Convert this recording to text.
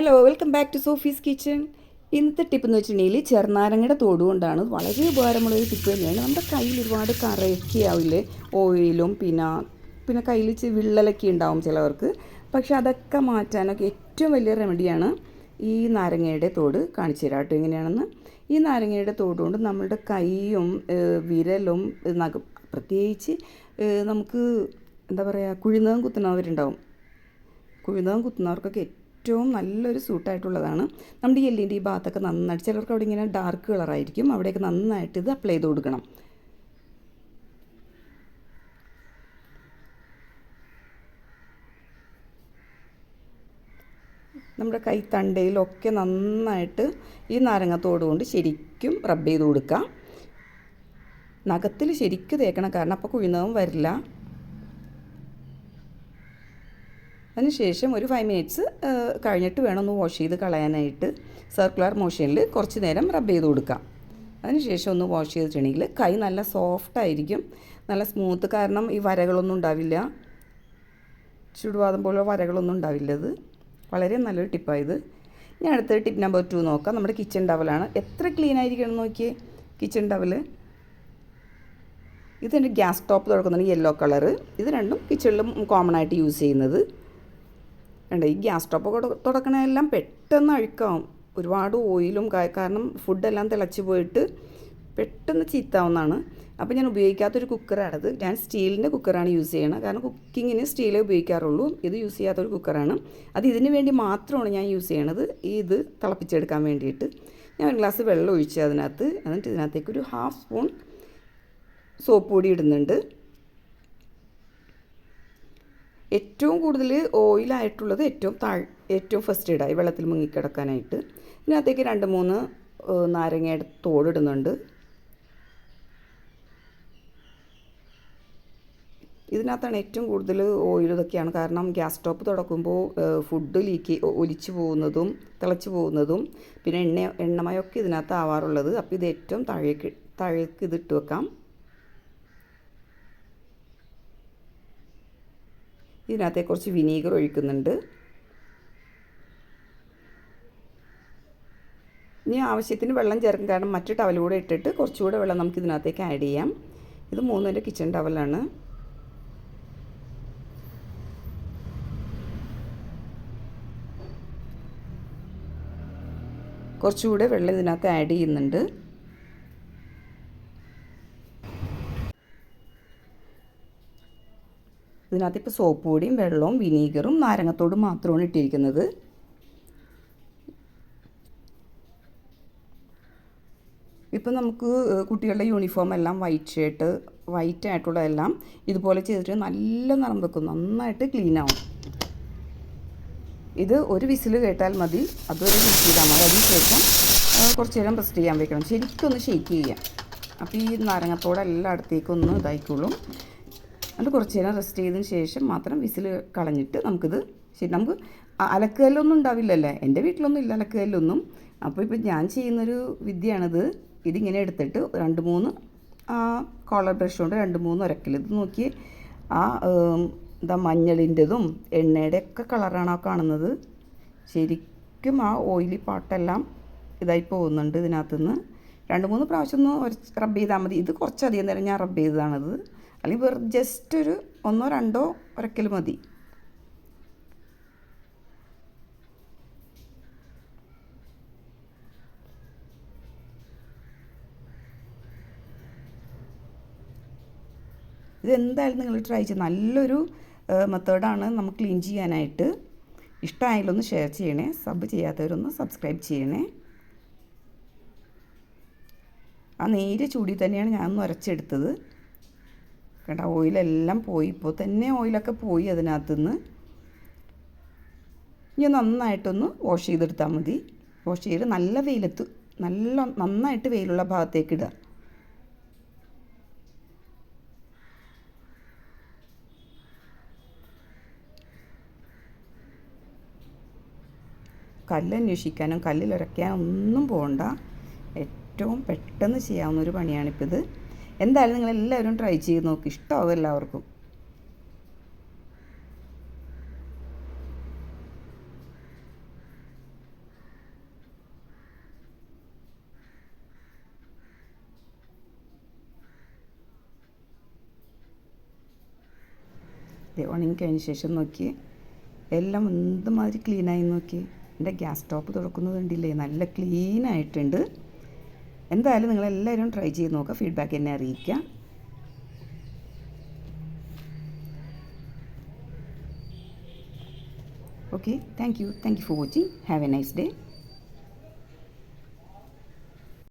Hello welcome back to Sophie's kitchen ഇന്നത്തെ tip എന്ന് വെച്ചിട്ടുണ്ടെങ്കിൽ ചെറുനാരങ്ങയുടെ തോട് കൊണ്ടാണ് വളരെ ഉപകാരമുള്ള ഒരു ടിപ്പ് തന്നെയാണ്. നമ്മുടെ കയ്യിൽ ഒരുപാട് കറയൊക്കെ ആവില്ലേ ഓയിലും പിന്നെ പിന്നെ കയ്യിൽ വിള്ളലൊക്കെ ഉണ്ടാവും ചിലവർക്ക്. പക്ഷെ അതൊക്കെ മാറ്റാനൊക്കെ ഏറ്റവും വലിയ റെമഡിയാണ് ഈ നാരങ്ങയുടെ തോട് കാണിച്ചു തരാം കേട്ടോ എങ്ങനെയാണെന്ന് ഈ നാരങ്ങയുടെ തോട് കൊണ്ട് നമ്മളുടെ കൈയും വിരലും നഖം പ്രത്യേകിച്ച് നമുക്ക് എന്താ പറയുക കുഴിനകം കുത്തുന്നവരുണ്ടാവും. കുഴിനകം കുത്തുന്നവർക്കൊക്കെ ഏറ്റവും നല്ലൊരു സൂട്ടായിട്ടുള്ളതാണ്. നമ്മുടെ ഈ എല്ലിന്റെ ഈ ഭാഗത്തൊക്കെ നന്നായിട്ട് ചിലർക്ക് അവിടെ ഇങ്ങനെ ഡാർക്ക് കളറായിരിക്കും അവിടെയൊക്കെ നന്നായിട്ട് ഇത് അപ്ലൈ ചെയ്ത് കൊടുക്കണം. നമ്മുടെ കൈത്തണ്ടയിലൊക്കെ നന്നായിട്ട് ഈ നാരങ്ങത്തോട് കൊണ്ട് ശരിക്കും റബ്ബ് ചെയ്ത് കൊടുക്കുക നഖത്തിൽ ശരിക്കും തേക്കണം. കാരണം അപ്പോൾ കുഴിനകം വരില്ല. അതിനുശേഷം ഒരു ഫൈവ് മിനിറ്റ്സ് കഴിഞ്ഞിട്ട് വേണം ഒന്ന് വാഷ് ചെയ്ത് കളയാനായിട്ട്. സർക്കുലർ മോഷനിൽ കുറച്ച് നേരം റബ്ബ് ചെയ്ത് കൊടുക്കാം അതിനുശേഷം ഒന്ന് വാഷ് ചെയ്തിട്ടുണ്ടെങ്കിൽ കൈ നല്ല സോഫ്റ്റ് ആയിരിക്കും. നല്ല സ്മൂത്ത് കാരണം ഈ വരകളൊന്നും ഉണ്ടാവില്ല. ചുടുവാദം പോലെ വരകളൊന്നും ഉണ്ടാവില്ല ഇത്. വളരെ നല്ലൊരു ടിപ്പായത് ഇനി അടുത്ത ടിപ്പ് നമ്പർ ടു നോക്കാം. നമ്മുടെ കിച്ചൺ ടവലാണ് എത്ര ക്ലീൻ ആയിരിക്കണം നോക്കിയേ? കിച്ചൺ ടവൽ ഇതെന്റെ ഗ്യാസ് ടോപ്പ് തുറക്കുന്നുണ്ട് യെല്ലോ കളറ് ഇത് രണ്ടും കിച്ചണിലും കോമൺ ആയിട്ട് യൂസ് ചെയ്യുന്നത്. വേണ്ട ഈ ഗ്യാസ് സ്റ്റോപ്പ് തുടക്കണെല്ലാം പെട്ടെന്ന് അഴുക്കാവും. ഒരുപാട് ഓയിലും കാരണം ഫുഡെല്ലാം തിളച്ച് പോയിട്ട് പെട്ടെന്ന് ചീത്താവുന്നതാണ്. അപ്പോൾ ഞാൻ ഉപയോഗിക്കാത്തൊരു കുക്കറാണത്. ഞാൻ സ്റ്റീലിന്റെ കുക്കറാണ് യൂസ് ചെയ്യണത് കാരണം കുക്കിങ്ങിന് സ്റ്റീലേ ഉപയോഗിക്കാറുള്ളൂ. ഇത് യൂസ് ചെയ്യാത്തൊരു കുക്കറാണ്. അത് ഇതിന് വേണ്ടി മാത്രമാണ് ഞാൻ യൂസ് ചെയ്യണത്. ഇത് തിളപ്പിച്ചെടുക്കാൻ വേണ്ടിയിട്ട്. ഞാൻ ഒരു ഗ്ലാസ് വെള്ളം ഒഴിച്ച് അതിനകത്ത് എന്നിട്ട് ഇതിനകത്തേക്ക് ഒരു ഹാഫ് സ്പൂൺ സോപ്പ് പൊടി ഇടുന്നുണ്ട്. ഏറ്റവും കൂടുതൽ ഓയിലായിട്ടുള്ളത് ഏറ്റവും താഴ് ഏറ്റവും ഫസ്റ്റ് ഇടായി വെള്ളത്തിൽ മുങ്ങിക്കിടക്കാനായിട്ട്. ഇതിനകത്തേക്ക് രണ്ട് മൂന്ന് നാരങ്ങയുടെ തോടിടുന്നുണ്ട് ഇതിനകത്താണ് ഏറ്റവും കൂടുതൽ ഓയിൽ ഇതൊക്കെയാണ്. കാരണം ഗ്യാസ് സ്റ്റോപ്പ് തുടക്കുമ്പോൾ ഫുഡ് ലീക്ക് ഒലിച്ചു പോകുന്നതും തിളച്ചു പോകുന്നതും പിന്നെ എണ്ണ എണ്ണമയൊക്കെ ഇതിനകത്ത് ആവാറുള്ളത് അപ്പോൾ ഇത് ഏറ്റവും താഴേക്ക് താഴേക്ക് ഇതിട്ട് വെക്കാം. ഇതിനകത്തേക്ക് കുറച്ച് വിനീഗർ ഒഴിക്കുന്നുണ്ട്. ഇനി ആവശ്യത്തിന് വെള്ളം ചേർക്കും. കാരണം മറ്റു ടവൽ കൂടെ ഇട്ടിട്ട് കുറച്ചുകൂടെ വെള്ളം നമുക്ക് ഇതിനകത്തേക്ക് ആഡ് ചെയ്യാം. ഇത് മൂന്നിന്റെ കിച്ചൺ ടവലാണ് കുറച്ചുകൂടെ വെള്ളം ഇതിനകത്ത് ആഡ് ചെയ്യുന്നുണ്ട്. ഇതിനകത്ത് ഇപ്പോൾ സോപ്പ് പൊടിയും വെള്ളവും വിനീഗറും നാരങ്ങത്തോടും മാത്രമാണ് ഇട്ടിരിക്കുന്നത്. ഇപ്പം നമുക്ക് കുട്ടികളുടെ യൂണിഫോം എല്ലാം വൈറ്റ് ഷർട്ട് വൈറ്റ് ആയിട്ടുള്ളതെല്ലാം ഇതുപോലെ ചെയ്തിട്ട് നല്ല നിറം വെക്കും നന്നായിട്ട് ക്ലീൻ ആവും. ഇത് ഒരു വിസിൽ കേട്ടാൽ മതി അതൊരു വിസിൽ ചെയ്താൽ മതി. അതിന് ശേഷം ഏഹ്, കുറച്ച് നേരം റെസ്റ്റ് ചെയ്യാൻ വെക്കണം. ശരിക്കും ഒന്ന് ഷെയ്ക്ക് ചെയ്യാം. അപ്പോൾ ഈ നാരങ്ങത്തോടെ എല്ലായിടത്തേക്കും ഒന്ന് ഇതായിക്കോളും. എന്നിട്ട് കുറച്ച് നേരം റെസ്റ്റ് ചെയ്തതിന് ശേഷം മാത്രം വിസിൽ കളഞ്ഞിട്ട് നമുക്കിത് ശരി നമുക്ക് അലക്കുകല്ലൊന്നും ഉണ്ടാവില്ലല്ലേ? എന്റെ വീട്ടിലൊന്നും ഇല്ല അലക്കുകല്ലൊന്നും. അപ്പോൾ ഇപ്പോൾ ഞാൻ ചെയ്യുന്നൊരു വിദ്യയാണിത്. ഇതിങ്ങനെ എടുത്തിട്ട് രണ്ട് മൂന്ന് കോളർ ബ്രഷ് കൊണ്ട് രണ്ട് മൂന്ന് ഉരക്കൽ ഇത് നോക്കി ആ എന്താ മഞ്ഞളിന്റെതും എണ്ണയുടെ ഒക്കെ കളറാണ് ആ കാണുന്നത്. ശരിക്കും ആ ഓയിലി പാട്ടെല്ലാം ഇതായി പോകുന്നുണ്ട് ഇതിനകത്തുനിന്ന്. രണ്ട് മൂന്ന് പ്രാവശ്യം ഒന്ന് റബ്ബ് ചെയ്താൽ മതി. ഇത് കുറച്ചധികം നേരം ഞാൻ റബ്ബ് ചെയ്തതാണത്. അല്ലെങ്കിൽ വെറും ജസ്റ്റ് ഒരു ഒന്നോ രണ്ടോ ഒരക്കൽ മതി. ഇതെന്തായാലും നിങ്ങൾ ട്രൈ ചെയ്ത് നല്ലൊരു മെത്തേഡാണ് നമുക്ക് ക്ലീൻ ചെയ്യാനായിട്ട്. ഇഷ്ടമായാലൊന്ന് ഷെയർ ചെയ്യണേ. സബ് ചെയ്യാത്തവരൊന്ന് സബ്സ്ക്രൈബ് ചെയ്യണേ. ആ നേരിയ ചൂടി തന്നെയാണ് ഞാൻ ഒന്ന് ഉരച്ചെടുത്തത് കേട്ടോ ഓയിലെല്ലാം പോയി. ഇപ്പോൾ തന്നെ ഓയിലൊക്കെ പോയി അതിനകത്തുനിന്ന്. ഇനി നന്നായിട്ടൊന്ന് വാഷ് ചെയ്തെടുത്താൽ മതി. വാഷ് ചെയ്ത് നല്ല വെയിലത്ത് നല്ല നന്നായിട്ട് വെയിലുള്ള ഭാഗത്തേക്ക് ഇടുക. കല്ല് അന്വേഷിക്കാനും കല്ലിലുരയ്ക്കാനും ഒന്നും പോകണ്ട ഏറ്റവും പെട്ടെന്ന് ചെയ്യാവുന്ന ഒരു പണിയാണിപ്പോൾ ഇത്. എന്തായാലും നിങ്ങൾ എല്ലാവരും ട്രൈ ചെയ്ത് നോക്കി. ഇഷ്ടമാവും എല്ലാവർക്കും ഉണങ്ങിക്കഴിഞ്ഞ ശേഷം നോക്കി. എല്ലാം എന്തുമാതിരി ക്ലീനായി നോക്കി. എന്റെ ഗ്യാസ് ടോപ്പ് തുറക്കുന്നത് കണ്ടില്ലേ? നല്ല ക്ലീനായിട്ടുണ്ട് എന്തായാലും നിങ്ങളെല്ലാവരും ട്രൈ ചെയ്ത് നോക്കുക ഫീഡ്ബാക്ക് എന്നെ അറിയിക്കുക. Okay thank you thank you for watching have a nice day